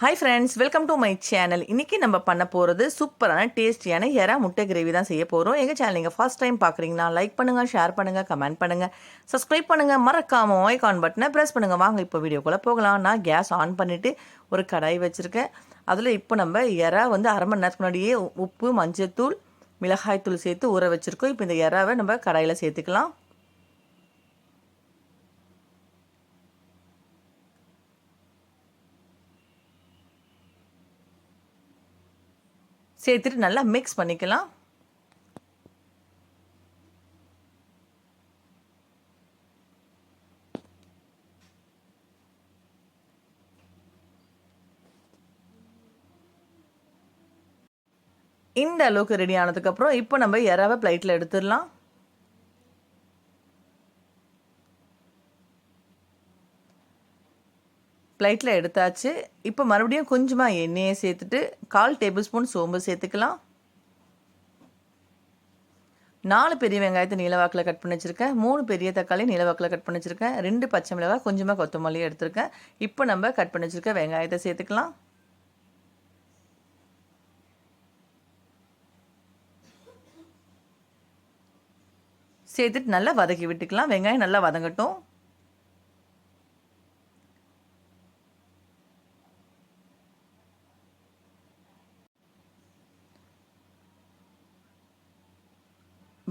Hi friends welcome to my channel இன்றைக்கி நம்ம பண்ண போகிறது சூப்பரான டேஸ்டியான எறா முட்டை கிரேவி தான் செய்ய போகிறோம் எங்கள் சேனல் நீங்கள் ஃபஸ்ட் டைம் பார்க்குறீங்கன்னா லைக் பண்ணுங்கள் ஷேர் பண்ணுங்கள் கமெண்ட் பண்ணுங்கள் சப்ஸ்கிரைப் பண்ணுங்கள் மறக்காமல் ஐகான் பட்டனை ப்ரெஸ் பண்ணுங்கள் வாங்க இப்போ வீடியோக்குள்ளே போகலாம். நான் கேஸ் ஆன் பண்ணிவிட்டு ஒரு கடாய் வச்சுருக்கேன். அதில் இப்போ நம்ம எறா வந்து அரை மணி நேரத்துக்கு முன்னாடியே உப்பு மஞ்சத்தூள் மிளகாய்த்தூள் சேர்த்து ஊற வச்சுருக்கோம். இப்போ இந்த எறாவை நம்ம கடாயில் சேர்த்துக்கலாம். சேர்த்துட்டு நல்லா மிக்ஸ் பண்ணிக்கலாம். இந்த அளவுக்கு ரெடி ஆனதுக்கப்புறம் இப்போ நம்ம இறாவை பிளைட்டில் எடுத்துடலாம். ப்ளைட்டில் எடுத்தாச்சு. இப்போ மறுபடியும் கொஞ்சமாக எண்ணெயை சேர்த்துட்டு கால் டேபிள் ஸ்பூன் சோம்பு சேர்த்துக்கலாம். நாலு பெரிய வெங்காயத்தை நீளவாக்கில் கட் பண்ணி வச்சுருக்கேன். மூணு பெரிய தக்காளி நீளவாக்கில் கட் பண்ணி வச்சுருக்கேன். ரெண்டு பச்சை மிளகாய் கொஞ்சமாக கொத்தமல்லியும் எடுத்திருக்கேன். இப்போ நம்ம கட் பண்ணி வச்சுருக்க வெங்காயத்தை சேர்த்துக்கலாம். சேர்த்துட்டு நல்லா வதக்கி விட்டுக்கலாம். வெங்காயம் நல்லா வதங்கட்டும்.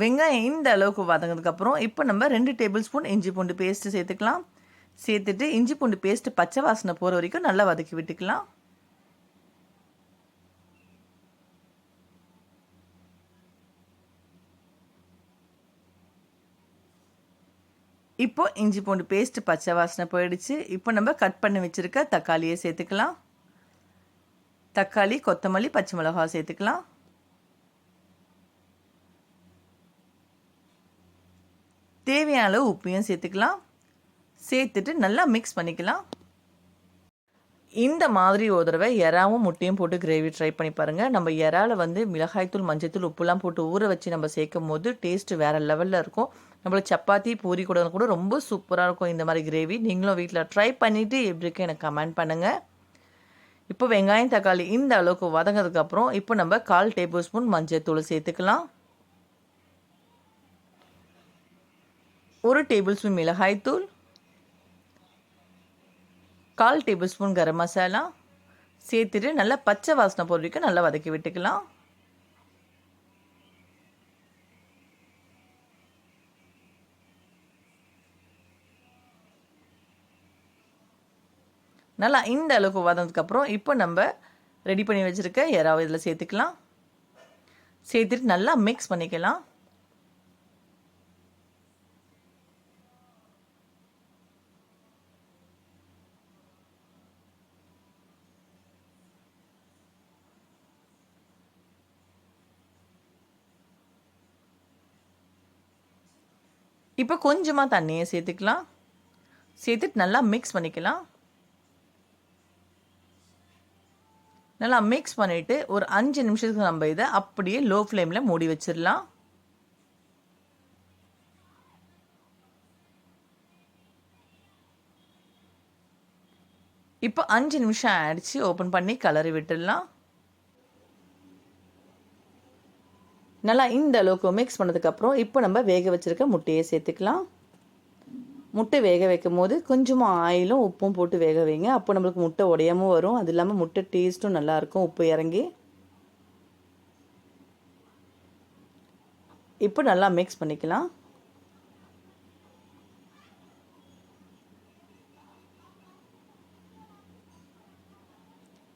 வெங்காயம் இந்த அளவுக்கு வதங்கினதுக்கப்புறம் இப்போ நம்ம ரெண்டு டேபிள் ஸ்பூன் இஞ்சி பூண்டு பேஸ்ட்டு சேர்த்துக்கலாம். சேர்த்துட்டு இஞ்சி பூண்டு பேஸ்ட்டு பச்சை வாசனை போகிற வரைக்கும் நல்லா வதக்கி விட்டுக்கலாம். இப்போ இஞ்சி பூண்டு பேஸ்ட்டு பச்சை வாசனை போயிடுச்சு. இப்போ நம்ம கட் பண்ணி வச்சுருக்க தக்காளியை சேர்த்துக்கலாம். தக்காளி கொத்தமல்லி பச்சை மிளகா சேர்த்துக்கலாம். தேவையான அளவு உப்பையும் சேர்த்துக்கலாம். சேர்த்துட்டு நல்லா மிக்ஸ் பண்ணிக்கலாம். இந்த மாதிரி ஒரு தடவை எறாவும் முட்டையும் போட்டு கிரேவி ட்ரை பண்ணி பாருங்கள் நம்ம இறால வந்து மிளகாய்த்தூள் மஞ்சத்தூள் உப்புலாம் போட்டு ஊற வச்சு நம்ம சேர்க்கும் போது டேஸ்ட்டு வேறு லெவலில் இருக்கும். நம்மளுக்கு சப்பாத்தி பூரி கூட கூட ரொம்ப சூப்பராக இருக்கும் இந்த மாதிரி கிரேவி நீங்களும் வீட்டில் ட்ரை பண்ணிவிட்டு எப்படி இருக்கு எனக்கு கமெண்ட் பண்ணுங்கள் இப்போ வெங்காயம் தக்காளி இந்த அளவுக்கு வதங்கிறதுக்கப்புறம் இப்போ நம்ம கால் டேபிள் ஸ்பூன் மஞ்சள் தூள் சேர்த்துக்கலாம். ஒரு டேபிள் ஸ்பூன் மிளகாய்த்தூள் கால் டேபிள் ஸ்பூன் கரம் மசாலா சேர்த்துட்டு நல்லா பச்சை வாசனை பொருளுக்கு நல்லா வதக்கி விட்டுக்கலாம். நல்லா இந்த அளவுக்கு வதந்ததுக்கப்புறம் இப்போ நம்ம ரெடி பண்ணி வச்சுருக்க யாராவது இதில் சேர்த்துக்கலாம். சேர்த்துட்டு நல்லா மிக்ஸ் பண்ணிக்கலாம். இப்போ கொஞ்சமாக தண்ணியை சேர்த்துக்கலாம். சேர்த்துட்டு நல்லா மிக்ஸ் பண்ணிக்கலாம். நல்லா மிக்ஸ் பண்ணிவிட்டு ஒரு அஞ்சு நிமிஷத்துக்கு நம்ம இதை அப்படியே லோ ஃப்ளேமில் மூடி வச்சிடலாம். இப்போ அஞ்சு நிமிஷம் ஆயிடுச்சு. ஓப்பன் பண்ணி கலரி விட்டுடலாம். நல்லா இந்த அளவுக்கு மிக்ஸ் பண்ணதுக்கப்புறம் இப்போ நம்ம வேக வச்சுருக்க முட்டையை சேர்த்துக்கலாம். முட்டை வேக வைக்கும் போது கொஞ்சமாக ஆயிலும் உப்பும் போட்டு வேக வைங்க. அப்போ நம்மளுக்கு முட்டை உடையாமல் வரும். அது இல்லாமல் முட்டை டேஸ்ட்டும் நல்லாயிருக்கும் உப்பு இறங்கி. இப்போ நல்லா மிக்ஸ் பண்ணிக்கலாம்.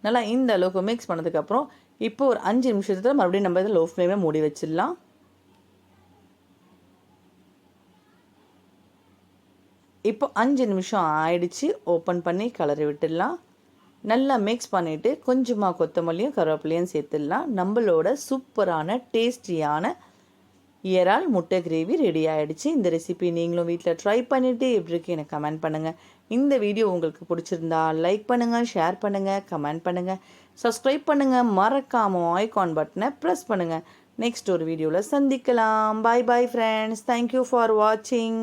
நல்லா இந்த அளவுக்கு மிக்ஸ் பண்ணதுக்கப்புறம் இப்போ ஒரு அஞ்சு நிமிஷத்தில் மறுபடியும் நம்ம இதை லோ ஃப்ளேமே மூடி வச்சிடலாம். இப்போ அஞ்சு நிமிஷம் ஆயிடுச்சு. ஓப்பன் பண்ணி கலரி விட்டுடலாம். நல்லா மிக்ஸ் பண்ணிவிட்டு கொஞ்சமாக கொத்தமல்லியும் கருவேப்பிலையும் சேர்த்துடலாம். நம்மளோட சூப்பரான டேஸ்டியான இறால் முட்டை கிரேவி ரெடி ஆகிடுச்சு இந்த ரெசிபி நீங்களும் வீட்டில் ட்ரை பண்ணிவிட்டு எப்படி இருக்கு எனக்கு கமெண்ட் பண்ணுங்கள் இந்த வீடியோ உங்களுக்கு பிடிச்சிருந்தா லைக் பண்ணுங்கள் ஷேர் பண்ணுங்கள் கமெண்ட் பண்ணுங்கள் சப்ஸ்கிரைப் பண்ணுங்கள் மறக்காமல் ஐகான் பட்டனை ப்ரெஸ் பண்ணுங்கள் நெக்ஸ்ட் ஒரு வீடியோவில் சந்திக்கலாம். Bye bye friends thank you for வாட்சிங்